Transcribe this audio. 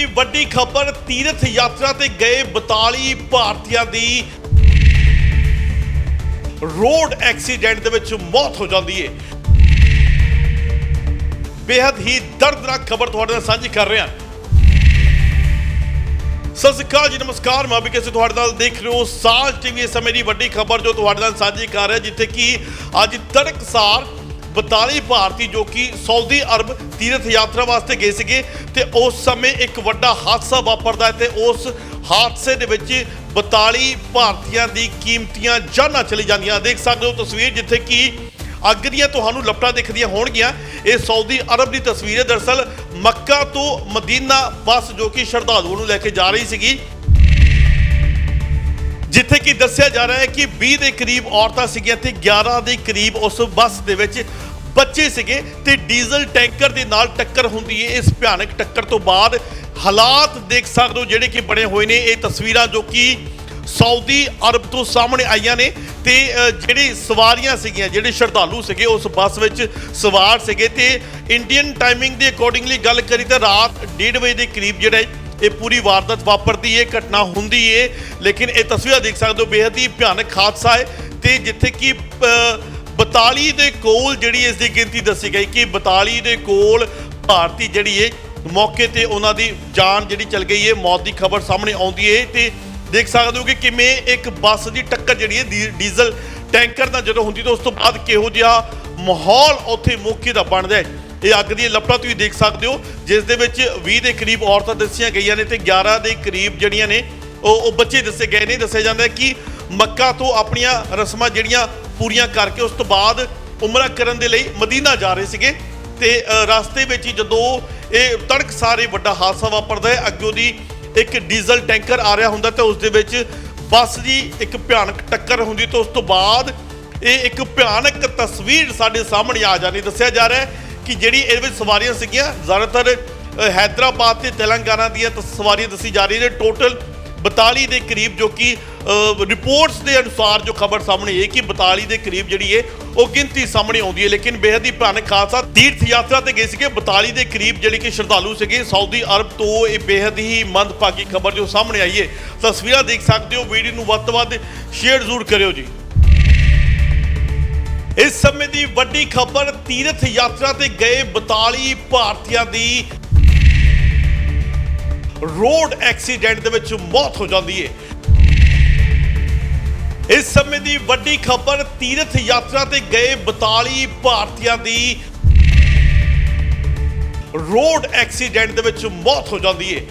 ਦੀ ਵੱਡੀ ਖਬਰ ਤੀਰਥ ਯਾਤਰਾ ਤੇ ਗਏ 42 ਭਾਰਤੀਆਂ ਦੀ। ਰੋਡ ਐਕਸੀਡੈਂਟ ਦੇ ਵਿੱਚ ਮੌਤ ਹੋ ਜਾਂਦੀ ਹੈ ਬੇहद ਹੀ ਦਰਦਨਾਕ ਖਬਰ ਤੁਹਾਡੇ ਨਾਲ ਸਾਂਝੀ ਕਰ ਰਿਹਾ। ਸਤਿ ਸ਼੍ਰੀ ਅਕਾਲ ਜੀ, ਨਮਸਕਾਰ। ਮੈਂ ਵੀ ਕਿਸੇ ਤੁਹਾਡੇ ਨਾਲ ਦੇਖ ਰਹੇ ਹੋ ਸਾਲ ਟੀਵੀ ਇਸ ਸਮੇਂ ਦੀ ਵੱਡੀ ਖਬਰ ਜੋ ਤੁਹਾਡੇ ਨਾਲ ਸਾਂਝੀ ਕਰ ਰਿਹਾ, ਜਿੱਥੇ ਕਿ ਅੱਜ ਤੜਕਸਾਰ 42 ਭਾਰਤੀ ਜੋ ਕਿ ਸਾਊਦੀ ਅਰਬ ਤੀਰਥ ਯਾਤਰਾ ਵਾਸਤੇ ਗਏ ਸੀਗੇ ਤੇ ਉਸ ਸਮੇਂ ਇੱਕ ਵੱਡਾ ਹਾਦਸਾ ਵਾਪਰਦਾ ਹੈ ਤੇ ਉਸ ਹਾਦਸੇ ਦੇ ਵਿੱਚ 42 ਭਾਰਤੀਆਂ ਦੀ ਕੀਮਤੀਆਂ ਜਾਨਾਂ ਚਲੀ ਜਾਂਦੀਆਂ। ਦੇਖ ਸਕਦੇ ਹੋ ਤਸਵੀਰ ਜਿੱਥੇ ਕਿ ਅੱਗ ਦੀਆਂ ਤੁਹਾਨੂੰ ਲਪਟਾਂ ਦਿਖਦੀਆਂ ਹੋਣਗੀਆਂ। ਇਹ ਸਾਊਦੀ ਅਰਬ ਦੀ ਤਸਵੀਰ ਹੈ। ਦਰਸਲ ਮੱਕਾ ਤੋਂ ਮਦੀਨਾ ਬੱਸ ਜੋ ਕਿ ਸ਼ਰਧਾਲੂਆਂ ਨੂੰ ਲੈ ਕੇ ਜਾ ਰਹੀ ਸੀਗੀ। ਜਿੱਥੇ ਕਿ ਦੱਸਿਆ ਜਾ ਰਿਹਾ ਹੈ ਕਿ 20 ਦੇ ਕਰੀਬ ਔਰਤਾਂ ਸੀਗੀਆਂ ਤੇ 11 ਦੇ ਕਰੀਬ ਉਸ ਬੱਸ ਦੇ ਵਿੱਚ ਬੱਚੇ ਸੀਗੇ ਤੇ ਡੀਜ਼ਲ ਟੈਂਕਰ ਦੇ ਨਾਲ ਟੱਕਰ ਹੁੰਦੀ ਹੈ। ਇਸ ਭਿਆਨਕ ਟੱਕਰ ਤੋਂ ਬਾਅਦ ਹਾਲਾਤ ਦੇਖ ਸਕਦੇ ਹੋ ਜਿਹੜੇ ਕਿ ਬਣੇ ਹੋਏ ਨੇ। ਇਹ ਤਸਵੀਰਾਂ ਜੋ ਕਿ ਸਾਊਦੀ ਅਰਬ ਤੋਂ ਸਾਹਮਣੇ ਆਈਆਂ ਨੇ ਤੇ ਅ, ਜਿਹੜੀ ਸਵਾਰੀਆਂ ਸੀਗੀਆਂ ਜਿਹੜੇ ਸ਼ਰਧਾਲੂ ਸੀਗੇ ਉਸ ਬੱਸ ਵਿੱਚ ਸਵਾਰ ਸੀਗੇ ਤੇ ਇੰਡੀਅਨ ਟਾਈਮਿੰਗ ਦੇ ਅਕੋਰਡਿੰਗਲੀ ਗੱਲ ਕਰੀ ਤਾਂ ਰਾਤ 1:30 ਵਜੇ ਦੇ ਕਰੀਬ ਜਿਹੜਾ ਇਹ ਪੂਰੀ ਵਾਰਦਾਤ ਵਾਪਰਦੀ ਹੈ ਘਟਨਾ ਹੁੰਦੀ ਹੈ ਲੇਕਿਨ ਇਹ ਤਸਵੀਰਾਂ ਦੇਖ ਸਕਦੇ ਹੋ ਬੇहद ਹੀ ਭਿਆਨਕ ਹਾਦਸਾ ਹੈ ਤੇ ਜਿੱਥੇ ਕਿ ਅ, 42 ਦੇ ਕੋਲ ਜਿਹੜੀ ਇਸ ਦੀ ਗਿਣਤੀ ਦੱਸੀ ਗਈ ਕਿ 42 ਦੇ ਕੋਲ ਭਾਰਤੀ ਜਿਹੜੀ ਹੈ ਮੌਕੇ ਤੇ ਉਹਨਾਂ ਦੀ ਜਾਨ ਜਿਹੜੀ ਚਲ ਗਈ ਹੈ ਮੌਤ ਦੀ ਖਬਰ ਸਾਹਮਣੇ ਆਉਂਦੀ ਹੈ ਤੇ ਦੇਖ ਸਕਦੇ ਹੋ ਕਿ ਕਿਵੇਂ ਇੱਕ ਬੱਸ ਦੀ ਟੱਕਰ ਜਿਹੜੀ ਹੈ ਡੀ- ਡੀਜ਼ਲ ਟੈਂਕਰ ਨਾਲ ਜਦੋਂ ਹੁੰਦੀ ਤਾਂ ਉਸ ਤੋਂ ਬਾਅਦ ਕਿਹੋ ਜਿਹਾ ਮਾਹੌਲ ਉੱਥੇ ਮੌਕੇ ਦਾ ਬਣਦਾ ਹੈ ਇਹ ਅੱਗ ਦੀਆਂ ਲਪਟਾਂ ਤੁਸੀਂ ਦੇਖ ਸਕਦੇ ਹੋ, ਜਿਸ ਦੇ ਵਿੱਚ 20 ਦੇ ਕਰੀਬ ਔਰਤਾਂ ਦੱਸੀਆਂ ਗਈਆਂ ਨੇ ਤੇ 11 ਦੇ ਕਰੀਬ ਜਿਹੜੀਆਂ ਨੇ, ਉਹ ਉਹ ਬੱਚੇ ਦੱਸੇ ਗਏ ਨੇ। ਦੱਸਿਆ ਜਾਂਦਾ ਕਿ ਮੱਕਾ ਤੋਂ ਆਪਣੀਆਂ ਰਸਮਾਂ ਜਿਹੜੀਆਂ ਪੂਰੀਆਂ ਕਰਕੇ ਉਸ ਤੋਂ ਬਾਅਦ ਉਮਰਾ ਕਰਨ ਦੇ ਲਈ ਮਦੀਨਾ ਜਾ ਰਹੇ ਸੀਗੇ ਤੇ ਰਸਤੇ ਵਿੱਚ ਹੀ ਜਦੋਂ ਇਹ ਤੜਕ ਸਾਰੇ ਵੱਡਾ ਹਾਦਸਾ ਵਾਪਰਦਾ ਹੈ, ਅੱਗੋਂ ਦੀ ਇੱਕ ਡੀਜ਼ਲ ਟੈਂਕਰ ਆ ਰਿਹਾ ਹੁੰਦਾ ਤੇ ਉਸ ਦੇ ਵਿੱਚ ਬੱਸ ਦੀ ਇੱਕ ਭਿਆਨਕ ਟੱਕਰ ਹੁੰਦੀ ਤੇ ਉਸ ਤੋਂ ਬਾਅਦ ਇਹ ਇੱਕ ਭਿਆਨਕ ਤਸਵੀਰ ਸਾਡੇ ਸਾਹਮਣੇ ਆ ਜਾਣੀ, ਦੱਸਿਆ ਜਾ ਰਿਹਾ ਹੈ ਕਿ ਜਿਹੜੀ ਇਹਦੇ ਵਿੱਚ ਸਵਾਰੀਆਂ ਸੀਗੀਆਂ, ਜ਼ਿਆਦਾਤਰ ਹైదరాబాద్ ਤੇ ਤੇਲੰਗਾਨਾ ਦੀਆਂ ਸਵਾਰੀਆਂ ਦੱਸੀ ਜਾ ਰਹੀ ਨੇ। ਟੋਟਲ 42 ਦੇ ਕਰੀਬ ਜੋ ਕਿ ਰਿਪੋਰਟਸ ਦੇ ਅਨੁਸਾਰ ਜੋ ਖਬਰ ਸਾਹਮਣੇ ਇਹ ਕਿ 42 ਦੇ ਕਰੀਬ ਜਿਹੜੀ ਹੈ ਉਹ ਗਿਣਤੀ ਸਾਹਮਣੇ ਆਉਂਦੀ ਹੈ। ਲੇਕਿਨ ਬੇहद ਹੀ ਭਿਆਨਕ ਖਾਲਸਾ ਤੀਰਥ ਯਾਤਰਾ ਤੇ ਗਏ ਸੀਗੇ। 42 ਦੇ ਕਰੀਬ ਜਿਹੜੇ ਕਿ ਸ਼ਰਧਾਲੂ ਸੀਗੇ, ਸਾਊਦੀ ਅਰਬ ਤੋਂ ਇਹ ਬੇहद ਹੀ ਮੰਦਭਾਗੀ ਖਬਰ ਜੋ ਸਾਹਮਣੇ ਆਈ ਹੈ। ਤਸਵੀਰਾਂ ਦੇਖ ਸਕਦੇ ਹੋ, ਵੀਡੀਓ ਨੂੰ ਵੱਧ ਤੋਂ ਵੱਧ ਸ਼ੇਅਰ ਜ਼ਰੂਰ ਕਰਿਓ ਜੀ। ਇਸ ਸਮੇਂ ਦੀ ਵੱਡੀ ਖਬਰ ਤੀਰਥ ਯਾਤਰਾ ਤੇ ਗਏ 42 ਭਾਰਤੀਆਂ ਦੀ ਰੋਡ ਐਕਸੀਡੈਂਟ ਦੇ ਵਿੱਚ ਮੌਤ ਹੋ ਜਾਂਦੀ ਹੈ ਇਸ ਸਮੇਂ ਦੀ ਵੱਡੀ ਖਬਰ ਤੀਰਥ ਯਾਤਰਾ ਤੇ ਗਏ 42 ਭਾਰਤੀਆਂ ਦੀ ਰੋਡ ਐਕਸੀਡੈਂਟ ਦੇ ਵਿੱਚ ਮੌਤ ਹੋ ਜਾਂਦੀ ਹੈ